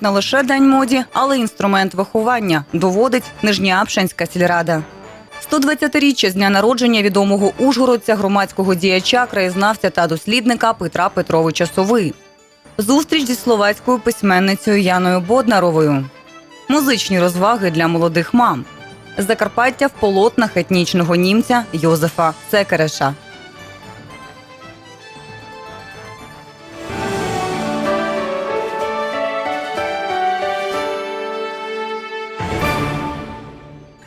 Не лише день моді, але й інструмент виховання, доводить Нижньоапшанська сільрада. 120-річчя з дня народження відомого ужгородця, громадського діяча, краєзнавця та дослідника Петра Петровича Сови. Зустріч зі словацькою письменницею Яною Боднаровою. Музичні розваги для молодих мам. Закарпаття в полотнах етнічного німця Йозефа Секереша.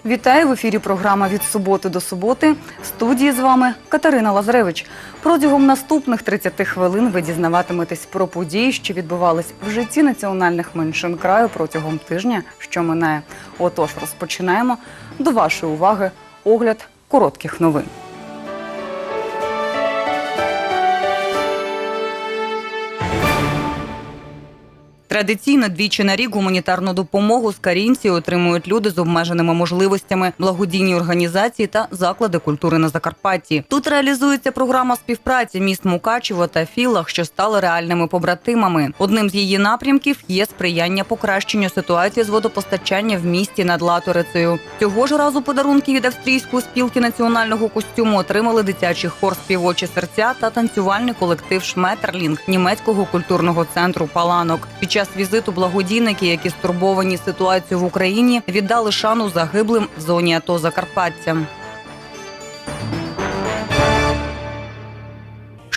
Вітаю в ефірі. Програма від суботи до суботи. В студії з вами Катерина Лазаревич. Протягом наступних 30 хвилин ви дізнаватиметесь про події, що відбувались в житті національних меншин краю протягом тижня, що минає. Отож, розпочинаємо. До вашої уваги огляд коротких новин. Традиційно двічі на рік гуманітарну допомогу з карінці отримують люди з обмеженими можливостями, благодійні організації та заклади культури на Закарпатті. Тут реалізується програма співпраці міст Мукачево та Філах, що стали реальними побратимами. Одним з її напрямків є сприяння покращенню ситуації з водопостачання в місті над Латорицею. Цього ж разу подарунки від австрійської спілки національного костюму отримали дитячий хор співочі серця та танцювальний колектив Шметерлінг німецького культурного центру Паланок. Під час візиту благодійники, які стурбовані ситуацією в Україні, віддали шану загиблим в зоні АТО Закарпаття.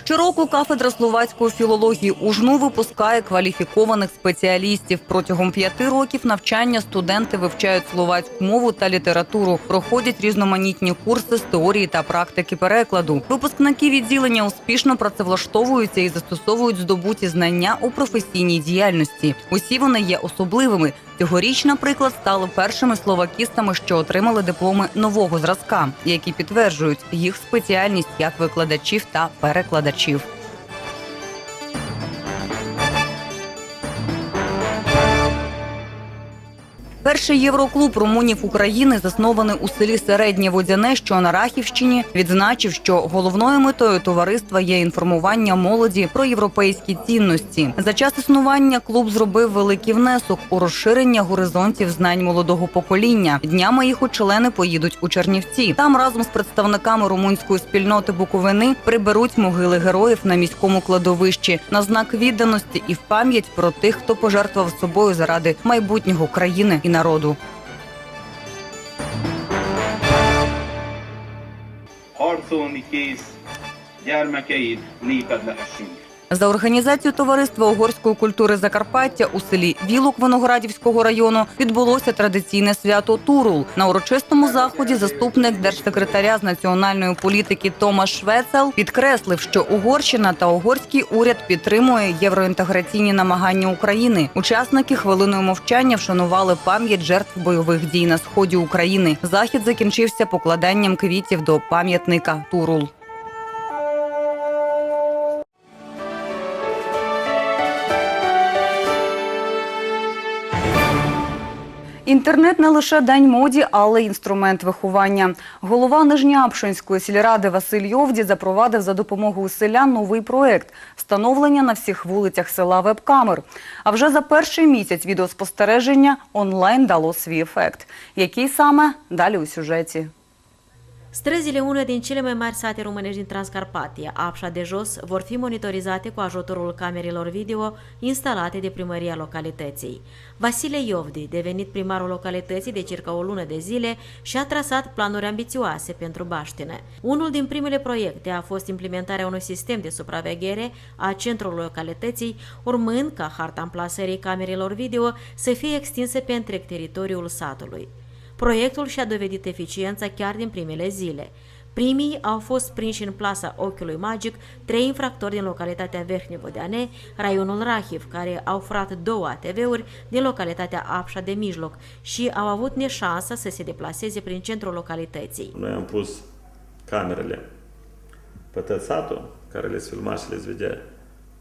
Щороку кафедра словацької філології УЖНУ випускає кваліфікованих спеціалістів. Протягом п'яти років навчання студенти вивчають словацьку мову та літературу, проходять різноманітні курси з теорії та практики перекладу. Випускники відділення успішно працевлаштовуються і застосовують здобуті знання у професійній діяльності. Усі вони є особливими. Цьогоріч, наприклад, стали першими словакістами, що отримали дипломи нового зразка, які підтверджують їх спеціальність як викладачів та перекладачів. Перший євроклуб румунів України, заснований у селі Середнє Водяне, що на Рахівщині, відзначив, що головною метою товариства є інформування молоді про європейські цінності. За час існування клуб зробив великий внесок у розширення горизонтів знань молодого покоління. Днями їх члени поїдуть у Чернівці. Там разом з представниками румунської спільноти Буковини приберуть могили героїв на міському кладовищі на знак відданості і в пам'ять про тих, хто пожертвував собою заради майбутнього країни і народу. harcolni kész gyermekeit néped lehessünk. За організацію товариства угорської культури Закарпаття у селі Вілок Виноградівського району відбулося традиційне свято Турул. На урочистому заході заступник держсекретаря з національної політики Томаш Швецел підкреслив, що Угорщина та угорський уряд підтримує євроінтеграційні намагання України. Учасники хвилиною мовчання вшанували пам'ять жертв бойових дій на сході України. Захід закінчився покладанням квітів до пам'ятника Турул. Інтернет не лише день моді, але й інструмент виховання. Голова Нижньоапшинської сільради Василь Йовді запровадив за допомогою селян новий проект встановлення на всіх вулицях села веб-камер. А вже за перший місяць відеоспостереження онлайн дало свій ефект. Який саме далі у сюжеті? Străzile unei din cele mai mari sate românești din Transcarpatia, Apșa de Jos, vor fi monitorizate cu ajutorul camerelor video instalate de primăria localității. Vasile Iovdi, devenit primarul localității de circa o lună de zile, și-a trasat planuri ambițioase pentru Baștină. Unul din primele proiecte a fost implementarea unui sistem de supraveghere a centrului localității, urmând ca harta amplasării camerelor video să fie extinsă pe întreg teritoriul satului. Proiectul și-a dovedit eficiența chiar din primele zile. Primii au fost prinși în plasa ochiului magic trei infractori din localitatea Verhnevodeane, raionul Rahiv, care au furat două ATV-uri din localitatea Apșa de Mijloc și au avut neșansa să se deplaseze prin centrul localității. Noi am pus camerele pe tot satul, care le filma și le vedea.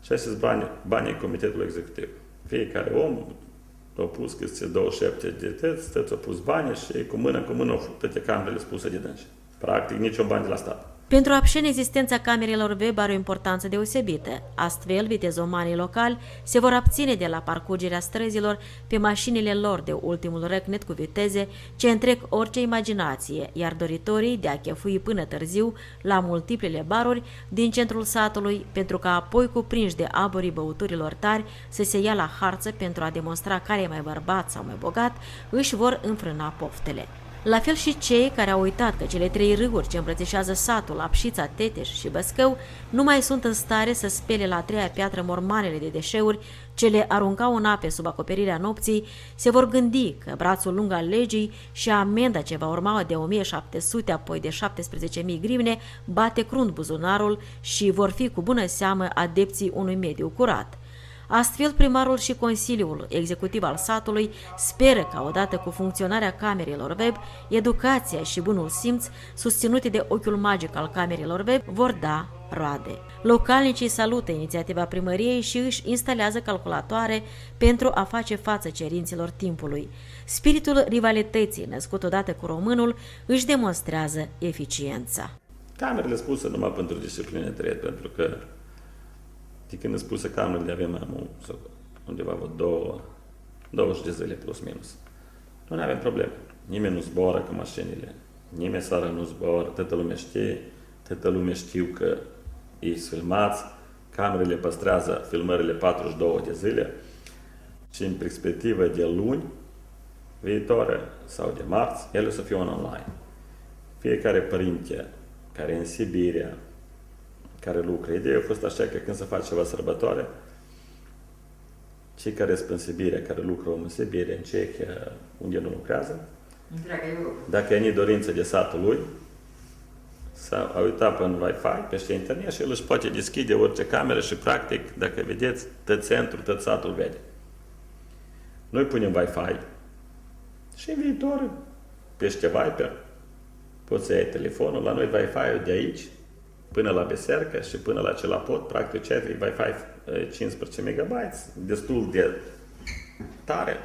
Și astea sunt banii, banii comitetului executiv. Fiecare om a pus câte 27 de tăți, tăți au pus bani și cu mână cu mână au făcut toate camerele spuse de dânsi. Practic, niciun bani de la stat. Pentru Apșeni, existența camerelor web are o importanță deosebită. Astfel, vitezomanii locali se vor abține de la parcurgerea străzilor pe mașinile lor de ultimul răcnet cu viteze ce întrec orice imaginație, iar doritorii de a chefui până târziu la multiplele baruri din centrul satului, pentru ca apoi cuprinși de aborii băuturilor tari să se ia la harță pentru a demonstra care e mai bărbat sau mai bogat, își vor înfrâna poftele. La fel și cei care au uitat că cele trei râuri ce îmbrățișează satul, Apșița, Teteș și Băscău nu mai sunt în stare să spele la a treia piatră mormanele de deșeuri ce le aruncau în ape sub acoperirea nopții, se vor gândi că brațul lung al legii și amenda ce va urma de 1700, apoi de 17.000 grivne, bate crunt buzunarul și vor fi cu bună seamă adepții unui mediu curat. Astfel, primarul și Consiliul Executiv al satului speră ca odată cu funcționarea camerelor web, educația și bunul simț, susținute de ochiul magic al camerelor web, vor da roade. Localnicii salută inițiativa primăriei și își instalează calculatoare pentru a face față cerințelor timpului. Spiritul rivalității, născut odată cu românul, își demonstrează eficiența. Camerele spuse numai pentru discipline tret, pentru că de când sunt spuse camerele avem am sau undeva vreo două, 20 de zile plus minus. Nu ne avem probleme. Nimeni nu zboară cu mașinile, nimeni seara nu zboară, toată lumea știe, toată lumea știu că ei sunt filmați, camerele păstrează filmările 42 de zile și în perspectivă de luni viitoare sau de marți, ele o să fie online. Fiecare părinte care e în Sibiria, care lucră. Ideea a fost așa că când se face ceva sărbătoare, cei care sunt în Sibiria, care lucră în Sibiria, în Cehia, unde nu lucrează, dacă e dorință de satul lui, să a uitat pe un Wi-Fi, peste internet și el își poate deschide orice cameră și practic, dacă vedeți, tot centrul, tot satul vede. Noi punem Wi-Fi și în viitor, peste Viper, poți să iei telefonul, la noi Wi-Fi-ul de aici, până la Besercă și până la Celapot, practic ce ai Wi-Fi eh, 15 MB, destul de tare.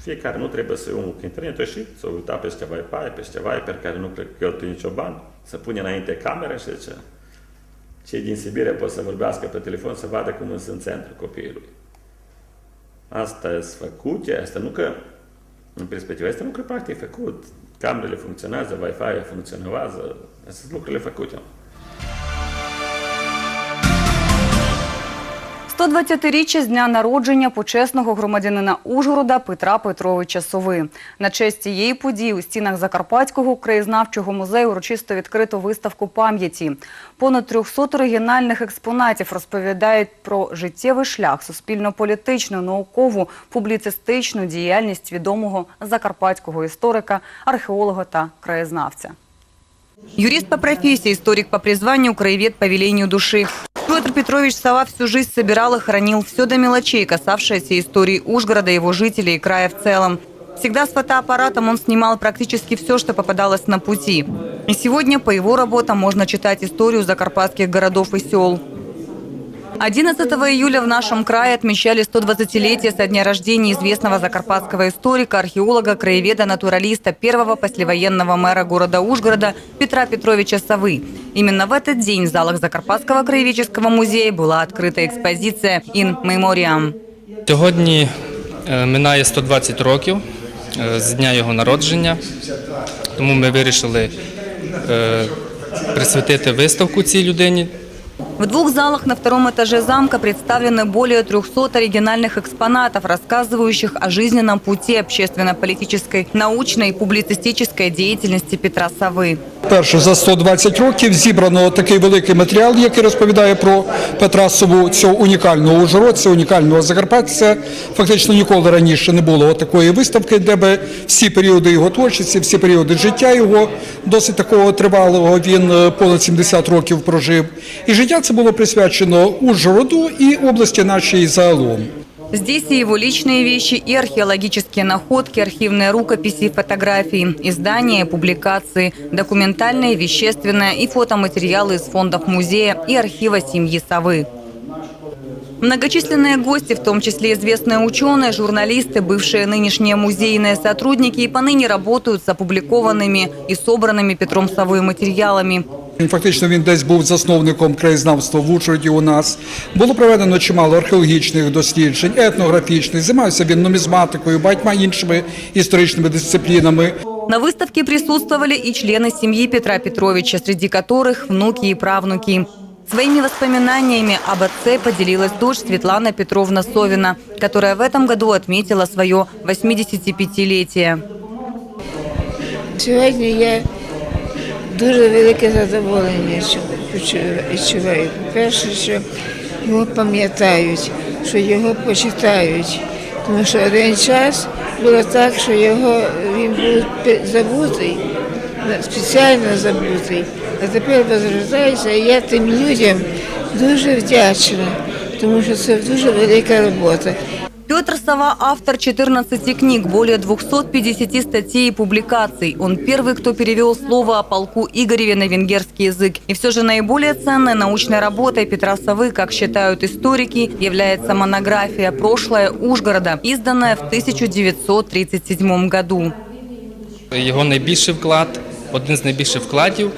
Fiecare nu trebuie să omul cu internetul și să uita peste Wi-Fi, peste Viper, care nu cred că cheltuie nicio bani, să pune înainte camera și zice, cei din Sibiria pot să vorbească pe telefon să vadă cum sunt în centru copilului. Asta e făcute, asta nu că, în perspectiva asta nu că practic e făcut. Camerele funcționează, Wi-Fi funcționează, astea sunt lucrurile făcute. 120-річчя з дня народження почесного громадянина Ужгорода Петра Петровича Сови. На честь цієї події у стінах Закарпатського краєзнавчого музею урочисто відкрито виставку пам'яті. Понад 300 оригінальних експонатів розповідають про життєвий шлях, суспільно-політичну, наукову, публіцистичну діяльність відомого закарпатського історика, археолога та краєзнавця. Юрист по профессии, историк по призванию, краевед по велению души. Петр Петрович Сова всю жизнь собирал и хранил все до мелочей, касавшееся истории Ужгорода, его жителей и края в целом. Всегда с фотоаппаратом он снимал практически все, что попадалось на пути. И сегодня по его работам можно читать историю закарпатских городов и сел. 11 июля в нашем крае отмечали 120-летие со дня рождения известного закарпатского историка, археолога, краеведа, натуралиста, первого послевоенного мэра города Ужгорода Петра Петровича Совы. Именно в этот день в залах Закарпатского краеведческого музея была открыта экспозиция «In Memoriam». Сьогодні е, минає 120 років е, з дня його народження, тому ми вирішили е, присвятити виставку цій людині. В двух залах на втором этаже замка представлены более 300 оригинальных экспонатов, рассказывающих о жизненном пути общественно-политической, научной и публицистической деятельности Петра Совы. Перше за 120 років зібрано такий великий матеріал, який розповідає про Петра Сову, цього унікального ужгородця, унікального закарпатця. Фактично ніколи раніше не було такої виставки, де би всі періоди його творчості, всі періоди життя його досить такого тривалого. Він е, понад 70 років прожив. І життя це було присвячено Ужгороду і області нашій загалом. Здесь и его личные вещи, и археологические находки, архивные рукописи фотографии, издания, публикации, документальное, вещественное и фотоматериалы из фондов музея и архива семьи Совы. Многочисленные гости, в том числе известные ученые, журналисты, бывшие нынешние музейные сотрудники и поныне работают с опубликованными и собранными Петром Совой материалами. Він фактично він десь був засновником краєзнавства в Ужгороді у нас. Було проведено чимало археологічних досліджень, етнографічних. Займався він нумізматикою, багатьма іншими історичними дисциплінами. На выставке присутствовали и члены семьи Петра Петровича, среди которых внуки и правнуки. Своими воспоминаниями об отце поделилась дочь Светлана Петровна Совина, которая в этом году отметила свое 85-летие. Сьогодні я дуже велике задоволення відчуваю- відчуваю. Перше, що його пам'ятають, що його почитають. Тому що один час було так, що його він був забутий, спеціально забутий. А тепер возрождається, і я тим людям дуже вдячна, тому що це дуже велика робота. Петр Сова – автор 14 книг, более 250 статей и публикаций. Он первый, кто перевел слово о полку Игореве на венгерский язык. И все же наиболее ценной научной работой Петра Совы, как считают историки, является монография «Прошлое Ужгорода», изданная в 1937 году. Його найбільший вклад, один з найбільших вкладів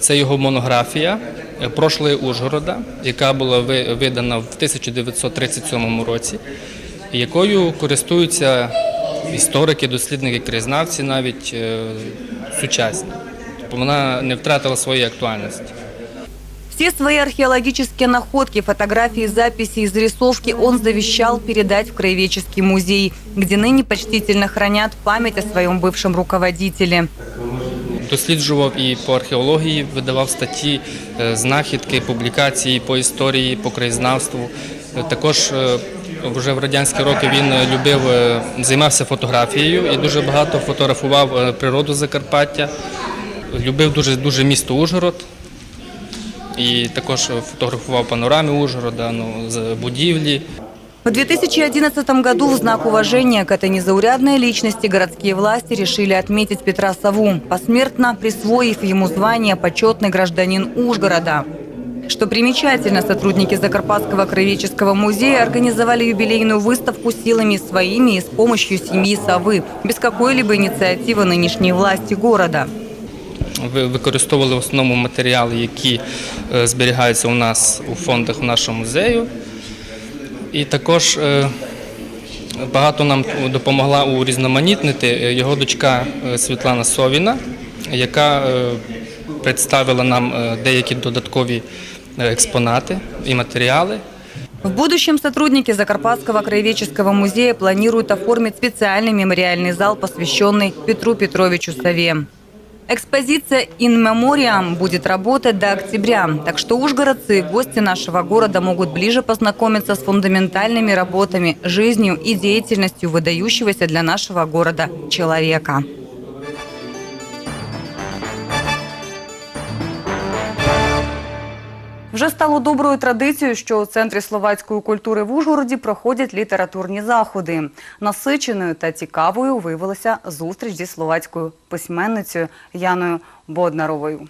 це його монографія е, «Прошлое Ужгорода, яка була ви- видана в 1937 році, і якою користуються історики, дослідники, краєзнавці, навіть е, сучасні. Тобто вона не втратила своєї актуальності. Все свои археологические находки, фотографии, записи и зарисовки он завещал передать в Краеведческий музей, где ныне почтительно хранят память о своем бывшем руководителе. Досліджував і по археології, видавав статті, е, знахідки, публікації по історії, по краєзнавству. Е, Також вже в радянські роки він е, любив, е, займався фотографією і дуже багато фотографував е, природу Закарпаття. Любив дуже дуже місто Ужгород. І також фотографував панорами Ужгорода, ну, з будівлі. В 2011 году в знак уважения к этой незаурядной личности городские власти решили отметить Петра Саву, посмертно присвоив ему звание «Почетный гражданин Ужгорода». Что примечательно, сотрудники Закарпатского краеведческого музея организовали юбилейную выставку силами своими и с помощью семьи Совы, без какой-либо инициативы нынешней власти города. Ви- використовували в основному матеріали, які е, зберігаються у нас у фондах нашого музею. І також е, багато нам допомогла урізноманітнити е, його дочка е, Світлана Совіна, яка е, представила нам е, деякі додаткові е, експонати і матеріали. В будущем сотрудники Закарпатского краеведческого музея планируют оформить специальный мемориальный зал, посвященный Петру Петровичу Сове. Экспозиция «In Memoriam» будет работать до октября, так что ужгородцы и гости нашего города могут ближе познакомиться с фундаментальными работами, жизнью и деятельностью выдающегося для нашего города человека. Вже стало доброю традицією, що у центрі словацької культури в Ужгороді проходять літературні заходи. Насиченою та цікавою виявилася зустріч зі словацькою письменницею Яною Боднаровою.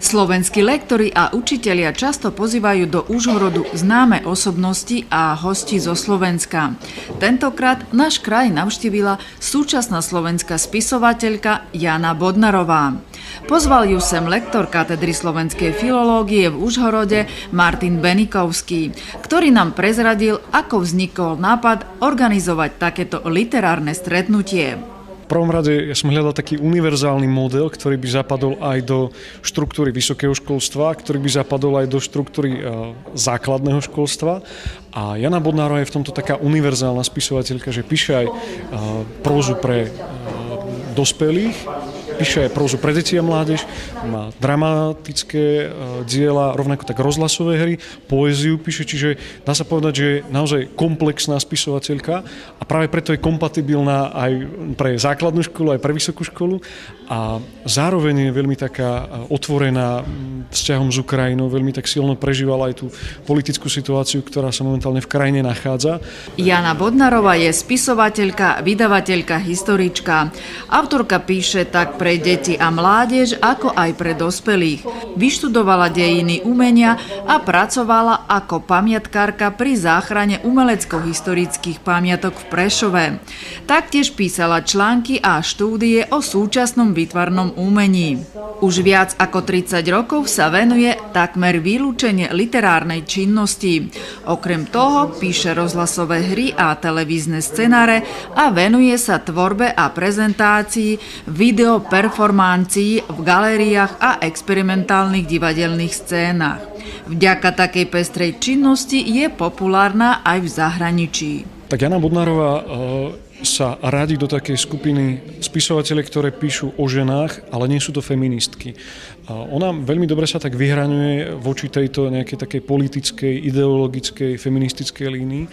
Slovenskí lektori a učitelia často pozývajú do Užhorodu známe osobnosti a hosti zo Slovenska. Tentokrát náš kraj navštívila súčasná slovenská spisovateľka Jana Bodnarová. Pozval ju sem lektor katedry slovenskej filológie v Užhorode Martin Benikovský, ktorý nám prezradil, ako vznikol nápad organizovať takéto literárne stretnutie. V prvom rade ja som hľadal taký univerzálny model, ktorý by zapadol aj do štruktúry vysokého školstva, ktorý by zapadol aj do štruktúry e, základného školstva. A Jana Bodnárova je v tomto taká univerzálna spisovateľka, že píše aj e, prózu pre e, dospelých, píše prózu pre deti a mládež, má dramatické e, diela, rovnako tak rozhlasové hry, poéziu píše, čiže dá sa povedať, že je naozaj komplexná spisovateľka a práve preto je kompatibilná aj pre základnú školu, aj pre vysokú školu a zároveň je veľmi taká e, otvorená vzťahom s Ukrajinou, veľmi tak silno prežívala aj tú politickú situáciu, ktorá sa momentálne v krajine nachádza. Jana Bodnarová je spisovateľka, vydavateľka, historička. Autorka píše tak pre pre deti a mládež, ako aj pre dospelých. Vyštudovala dejiny umenia a pracovala ako pamiatkárka pri záchrane umelecko-historických pamiatok v Prešove. Taktiež písala články a štúdie o súčasnom výtvarnom umení. Už viac ako 30 rokov sa venuje takmer vylúčenie literárnej činnosti. Okrem toho píše rozhlasové hry a televízne scenáre a venuje sa tvorbe a prezentácii videoperformancií v galériách a experimentálnych divadelných scénach. Vďaka takej pestrej činnosti je populárna aj v zahraničí. Tak Jana Bodnárová e, sa radí do takej skupiny spisovateľe, ktoré píšu o ženách, ale nie sú to feministky. Ona veľmi dobre sa tak vyhraňuje voči tejto nejakej takej politickej, ideologickej, feministickej línii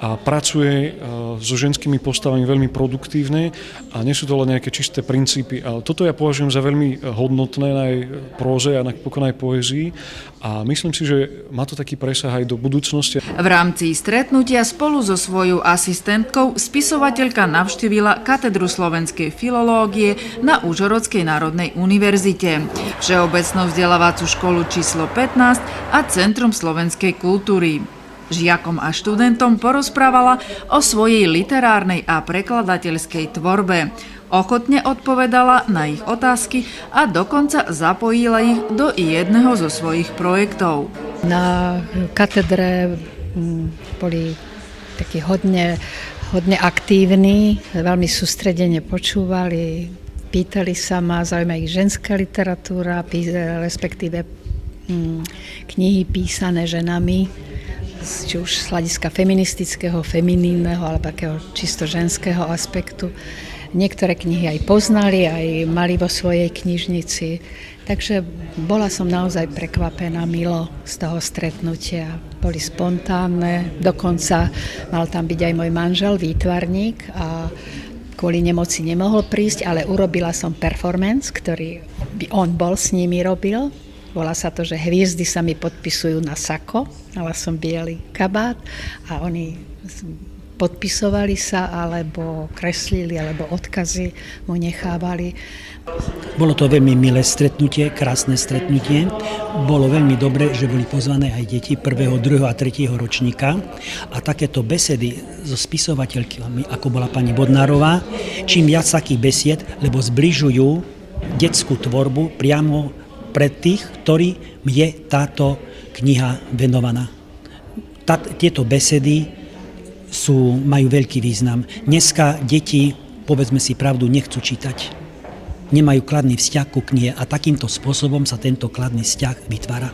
a pracuje e, so ženskými postavami veľmi produktívne a nie sú to len nejaké čisté princípy. A toto ja považujem za veľmi hodnotné na jej próze a napokon aj poézii a myslím si, že má to taký presah aj do budúcnosti. V rámci stretnutia spolu so svojou asistentkou spisovateľka navštívila katedru slovenskej filológie na Užhorodskej národnej univerzite, Všeobecnú vzdelávacú školu číslo 15 a Centrum slovenskej kultúry. Žiakom a študentom porozprávala o svojej literárnej a prekladateľskej tvorbe. Ochotne odpovedala na ich otázky a dokonca zapojila ich do jedného zo svojich projektov. Na katedre mm, boli takí hodne, hodne aktívni, veľmi sústredene počúvali, pýtali sa ma, zaujíma ich ženská literatúra, respektíve mm, knihy písané ženami, či už z hľadiska feministického, feminínneho alebo takého čisto ženského aspektu. Niektoré knihy aj poznali, aj mali vo svojej knižnici. Takže bola som naozaj prekvapená milo z toho stretnutia. Boli spontánne, dokonca mal tam byť aj môj manžel, výtvarník a kvôli nemoci nemohol prísť, ale urobila som performance, ktorý by on bol s nimi robil. Volá sa to, že hviezdy sa mi podpisujú na sako. Mala som biely kabát a oni podpisovali sa, alebo kreslili, alebo odkazy mu nechávali. Bolo to veľmi milé stretnutie, krásne stretnutie. Bolo veľmi dobre, že boli pozvané aj deti 1., 2. a 3. ročníka a takéto besedy so spisovateľkami, ako bola pani Bodnárová, čím viac takých besied, lebo zbližujú detskú tvorbu priamo pre tých, ktorým je táto kniha venovaná. Tieto besedy sú, majú veľký význam. Dneska deti, povedzme si pravdu, nechcú čítať. Nemajú kladný vzťah ku knihe a takýmto spôsobom sa tento kladný vzťah vytvára.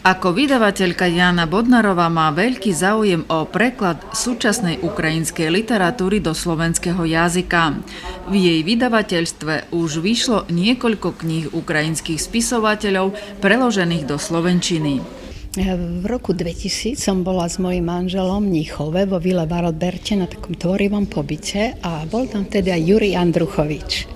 Ako vydavateľka Jana Bodnarová má veľký záujem o preklad súčasnej ukrajinskej literatúry do slovenského jazyka. V jej vydavateľstve už vyšlo niekoľko kníh ukrajinských spisovateľov preložených do slovenčiny. V roku 2000 som bola s mojím manželom v Níchove vo Vile Varoberte na takom tvorivom pobyte a bol tam vtedy aj Juri Andruchovič.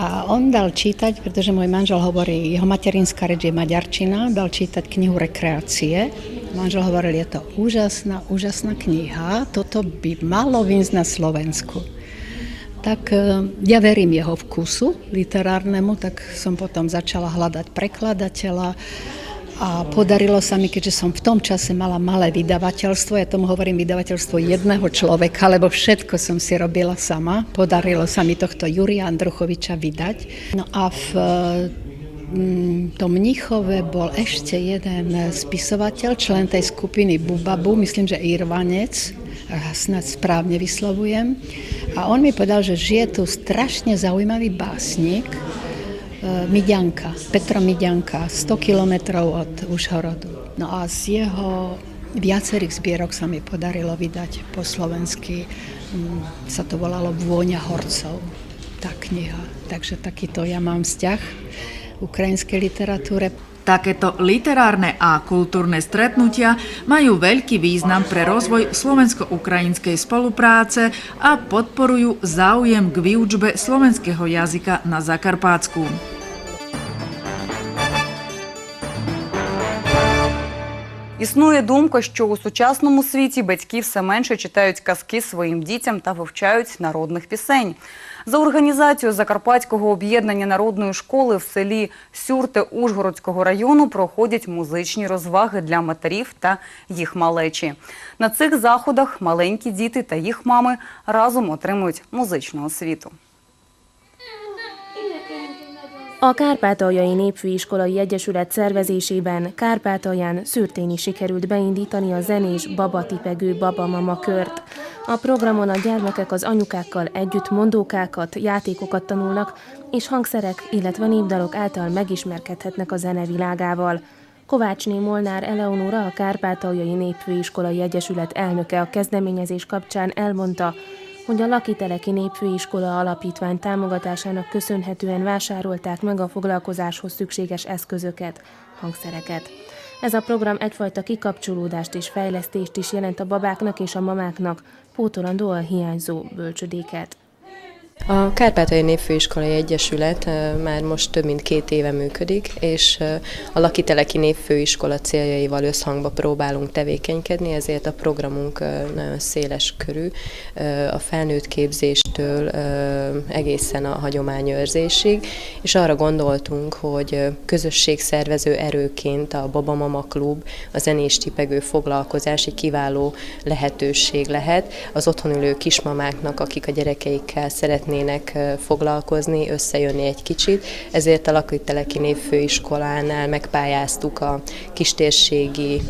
A on dal čítať, pretože môj manžel hovorí, jeho materinská reč je maďarčina, dal čítať knihu Rekreácie. Manžel hovoril, je to úžasná, úžasná kniha, toto by malo výjsť na Slovensku. Tak e, ja verím jeho vkusu literárnemu, tak som potom začala hľadať prekladateľa a podarilo sa mi, keďže som v tom čase mala malé vydavateľstvo, ja tomu hovorím vydavateľstvo jedného človeka, lebo všetko som si robila sama. Podarilo sa mi tohto Juria Andruchoviča vydať. No a v mm, tom Mnichove bol ešte jeden spisovateľ, člen tej skupiny Bubabu, myslím, že Irvanec, snad správne vyslovujem. A on mi povedal, že žije tu strašne zaujímavý básnik, Miďanka, Petra Miďanka, 100 kilometrov od Užhorodu. No a z jeho viacerých zbierok sa mi podarilo vydať po slovensky, mm, sa to volalo Vôňa horcov, tá kniha. Takže takýto ja mám vzťah ukrajinskej literatúre. Takéto literárne a kultúrne stretnutia majú veľký význam pre rozvoj slovensko-ukrajinskej spolupráce a podporujú záujem k výučbe slovenského jazyka na Zakarpátsku. Існує думка, що у сучасному світі батьки все менше читають казки своїм дітям та вивчають народних пісень. За організацією Закарпатського об'єднання народної школи в селі Сюрте Ужгородського району проходять музичні розваги для матерів та їх малечі. На цих заходах маленькі діти та їх мами разом отримують музичну освіту. A Kárpátaljai Népfőiskolai Egyesület szervezésében Kárpátalján szürtén sikerült beindítani a zenés babatipegő babamama kört. A programon a gyermekek az anyukákkal együtt mondókákat, játékokat tanulnak, és hangszerek, illetve népdalok által megismerkedhetnek a zenevilágával. Kovácsné Molnár Eleonóra, a Kárpátaljai Népfőiskolai Egyesület elnöke a kezdeményezés kapcsán elmondta, hogy a Lakiteleki Népfőiskola Alapítvány támogatásának köszönhetően vásárolták meg a foglalkozáshoz szükséges eszközöket, hangszereket. Ez a program egyfajta kikapcsolódást és fejlesztést is jelent a babáknak és a mamáknak, pótolandó a hiányzó bölcsödéket. A Kárpátai Népfőiskolai Egyesület már most több mint két éve működik, és a Lakiteleki Népfőiskola céljaival összhangba próbálunk tevékenykedni, ezért a programunk nagyon széles körű, a felnőtt képzéstől egészen a hagyományőrzésig, és arra gondoltunk, hogy közösségszervező erőként a Baba Mama Klub, a zenés tipegő foglalkozás egy kiváló lehetőség lehet. Az otthon ülő kismamáknak, akik a gyerekeikkel szeretnének ö, foglalkozni, összejönni egy kicsit. Ezért a Lakviteleki Névfőiskolánál megpályáztuk a kistérségi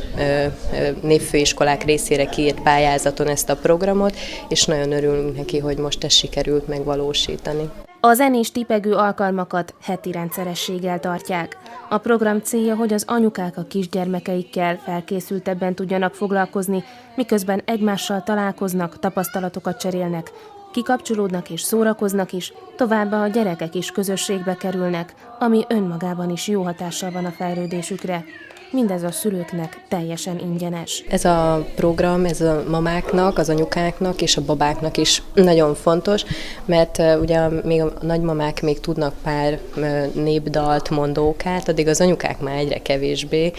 névfőiskolák részére kiírt pályázaton ezt a programot, és nagyon örülünk neki, hogy most ezt sikerült megvalósítani. A zenés tipegő alkalmakat heti rendszerességgel tartják. A program célja, hogy az anyukák a kisgyermekeikkel felkészültebben tudjanak foglalkozni, miközben egymással találkoznak, tapasztalatokat cserélnek, kikapcsolódnak és szórakoznak is, továbbá a gyerekek is közösségbe kerülnek, ami önmagában is jó hatással van a fejlődésükre. Mindez a szülőknek teljesen ingyenes. Ez a program, ez a mamáknak, az anyukáknak és a babáknak is nagyon fontos, mert ugye még a nagymamák még tudnak pár népdalt, mondókát, addig az anyukák már egyre kevésbé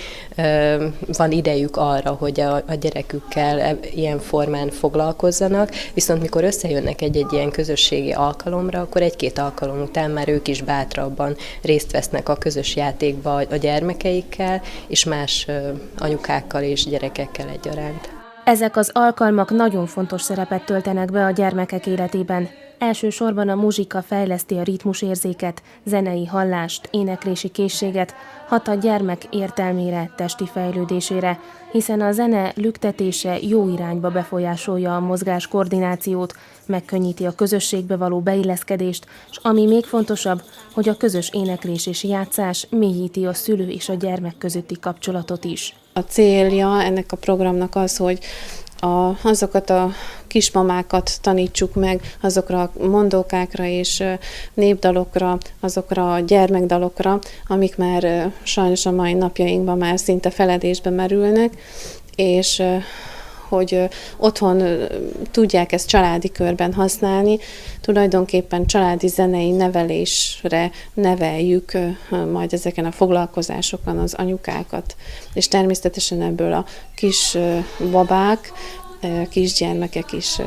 van idejük arra, hogy a, a gyerekükkel e- ilyen formán foglalkozzanak, viszont mikor összejönnek egy-egy ilyen közösségi alkalomra, akkor egy-két alkalom után már ők is bátrabban részt vesznek a közös játékba a gyermekeikkel, és más ö, anyukákkal és gyerekekkel egyaránt. Ezek az alkalmak nagyon fontos szerepet töltenek be a gyermekek életében. Elsősorban a muzsika fejleszti a ritmusérzéket, zenei hallást, éneklési készséget, hat a gyermek értelmére, testi fejlődésére, hiszen a zene lüktetése jó irányba befolyásolja a mozgás koordinációt, megkönnyíti a közösségbe való beilleszkedést, és ami még fontosabb, hogy a közös éneklés és játszás mélyíti a szülő és a gyermek közötti kapcsolatot is. A célja ennek a programnak az, hogy a, azokat a kismamákat tanítsuk meg azokra a mondókákra és népdalokra, azokra a gyermekdalokra, amik már sajnos a mai napjainkban már szinte feledésbe merülnek, és hogy otthon tudják ezt családi körben használni, tulajdonképpen családi zenei nevelésre neveljük majd ezeken a foglalkozásokon az anyukákat. És természetesen ebből a kis babák, kisgyermekek is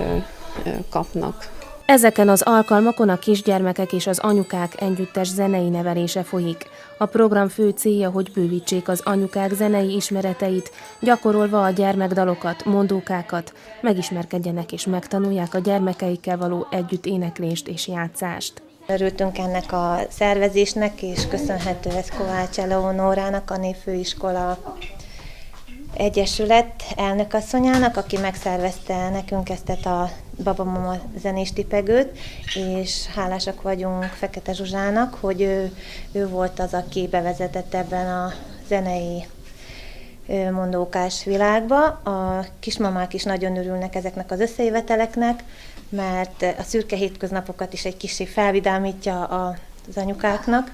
kapnak. Ezeken az alkalmakon a kisgyermekek és az anyukák együttes zenei nevelése folyik. A program fő célja, hogy bővítsék az anyukák zenei ismereteit, gyakorolva a gyermekdalokat, mondókákat, megismerkedjenek és megtanulják a gyermekeikkel való együtt éneklést és játszást. Örültünk ennek a szervezésnek, és köszönhető ez Kovács Eleonórának, a Névfőiskola Egyesület elnökasszonyának, aki megszervezte nekünk ezt a Babamama zenés tipegőt, és hálásak vagyunk Fekete Zsuzsának, hogy ő, ő volt az, aki bevezetett ebben a zenei mondókás világba. A kismamák is nagyon örülnek ezeknek az összejöveteleknek, mert a szürke hétköznapokat is egy kicsit felvidámítja az anyukáknak,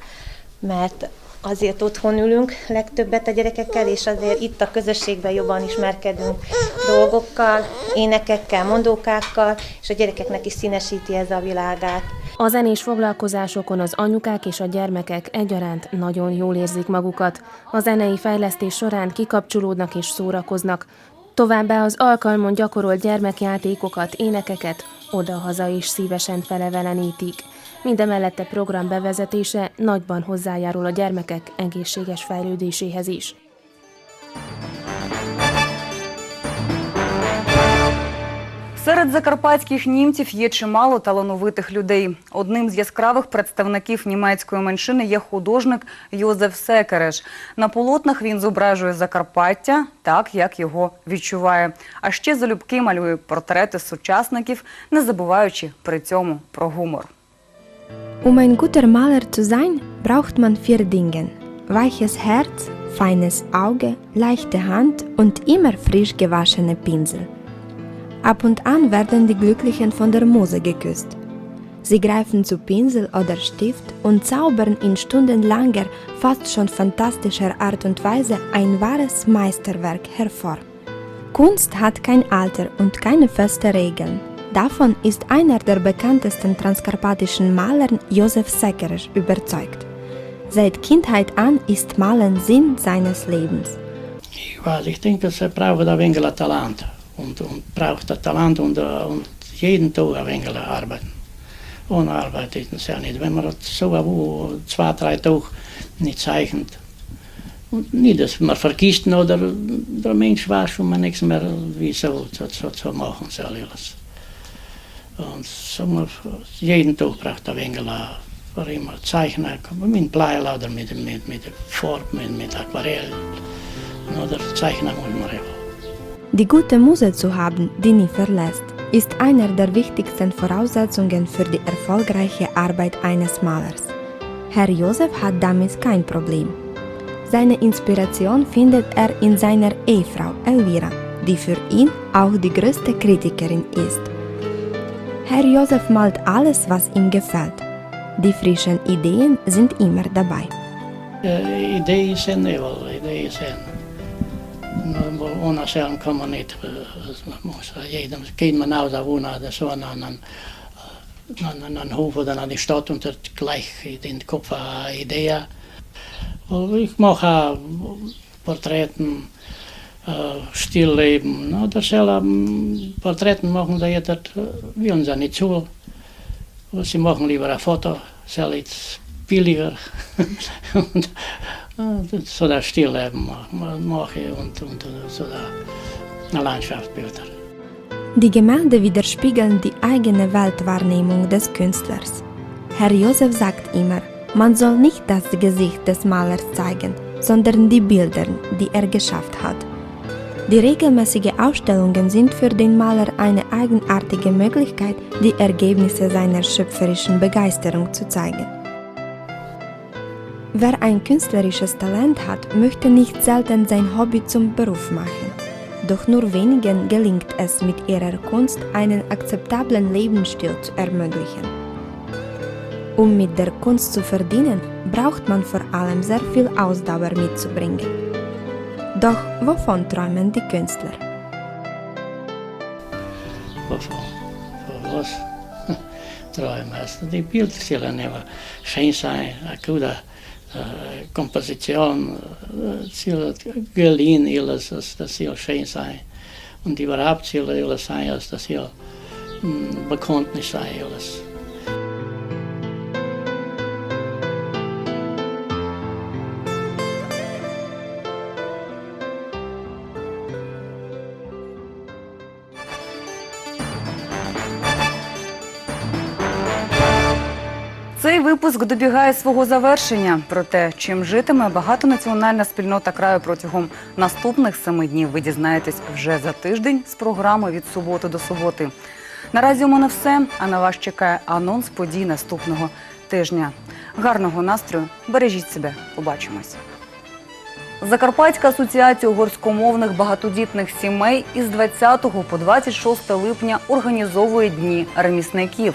mert azért otthon ülünk legtöbbet a gyerekekkel, és azért itt a közösségben jobban ismerkedünk dolgokkal, énekekkel, mondókákkal, és a gyerekeknek is színesíti ez a világát. A zenés foglalkozásokon az anyukák és a gyermekek egyaránt nagyon jól érzik magukat. A zenei fejlesztés során kikapcsolódnak és szórakoznak. Továbbá az alkalmon gyakorolt gyermekjátékokat, énekeket oda-haza is szívesen felevelenítik. Mindemellett a program bevezetése nagyban hozzájárul a gyermekek egészséges fejlődéséhez is. Серед закарпатських німців є чимало талановитих людей. Одним з яскравих представників німецької меншини є художник Йозеф Секереш. На полотнах він зображує Закарпаття так, як його відчуває. А ще залюбки малює портрети сучасників, не забуваючи при цьому про гумор. Um ein guter Maler zu sein, braucht man vier Dinge. Weiches Herz, feines Auge, leichte Hand und immer frisch gewaschene Pinsel. Ab und an werden die Glücklichen von der Muse geküsst. Sie greifen zu Pinsel oder Stift und zaubern in stundenlanger, fast schon fantastischer Art und Weise ein wahres Meisterwerk hervor. Kunst hat kein Alter und keine feste Regeln. Davon ist einer der bekanntesten transkarpatischen Maler Josef Sekeres überzeugt. Seit Kindheit an ist Malen Sinn seines Lebens. Ich weiß, ich denke, er braucht ein wenig Talent. Und, und braucht das Talent und, und jeden Tag ein wenig arbeiten. Ohne Arbeit ist es ja nicht. Wenn man so zwei, drei Tage nicht zeichnet, und nicht, dass man vergisst oder der Mensch weiß schon nichts mehr, wie so, so, so machen soll alles. Und so man, jeden Tag braucht er wenig für immer zeichnen, mit Blei oder mit, mit, mit Farbe, mit, mit Aquarell. Oder zeichnen muss man einfach. Die gute Muse zu haben, die nie verlässt, ist einer der wichtigsten Voraussetzungen für die erfolgreiche Arbeit eines Malers. Herr Josef hat damit kein Problem. Seine Inspiration findet er in seiner Ehefrau Elvira, die für ihn auch die größte Kritikerin ist. Herr Josef malt alles, was ihm gefällt. Die frischen Ideen sind immer dabei. Äh, Idéer sen är väl idéer sen. Una sen kommer ni måste ge dem kind man aus der Wohnung, una so an einen Hof oder an die Stadt und hat gleich i din kopf idéer. Och jag mache äh, Porträten Stillleben. No, das soll, Porträten machen da jeder, wir uns ja nicht zu. Sie machen lieber ein Foto, soll jetzt billiger. und, äh, so das Stillleben mache und, und so da Landschaftsbilder. Die Gemälde widerspiegeln die eigene Weltwahrnehmung des Künstlers. Herr Josef sagt immer, man soll nicht das Gesicht des Malers zeigen, sondern die Bilder, die er geschafft hat. Die regelmäßigen Ausstellungen sind für den Maler eine eigenartige Möglichkeit, die Ergebnisse seiner schöpferischen Begeisterung zu zeigen. Wer ein künstlerisches Talent hat, möchte nicht selten sein Hobby zum Beruf machen. Doch nur wenigen gelingt es mit ihrer Kunst einen akzeptablen Lebensstil zu ermöglichen. Um mit der Kunst zu verdienen, braucht man vor allem sehr viel Ausdauer mitzubringen. Doch wovon träumen die Künstler? Wovon? Voor was träumen. Also die Bilder sollen immer schön sein, eine gute äh, Komposition, äh, soll gelingen, alles, das, soll schön sein. Und überhaupt soll alles sein, also das soll mm, Bekanntnis sein, alles. Випуск добігає свого завершення. Про те, чим житиме багатонаціональна спільнота краю протягом наступних семи днів, ви дізнаєтесь вже за тиждень з програми від суботи до суботи. Наразі у мене все. А на вас чекає анонс подій наступного тижня. Гарного настрою, бережіть себе, побачимось. Закарпатська асоціація угорськомовних багатодітних сімей із 20 по 26 липня організовує дні ремісників.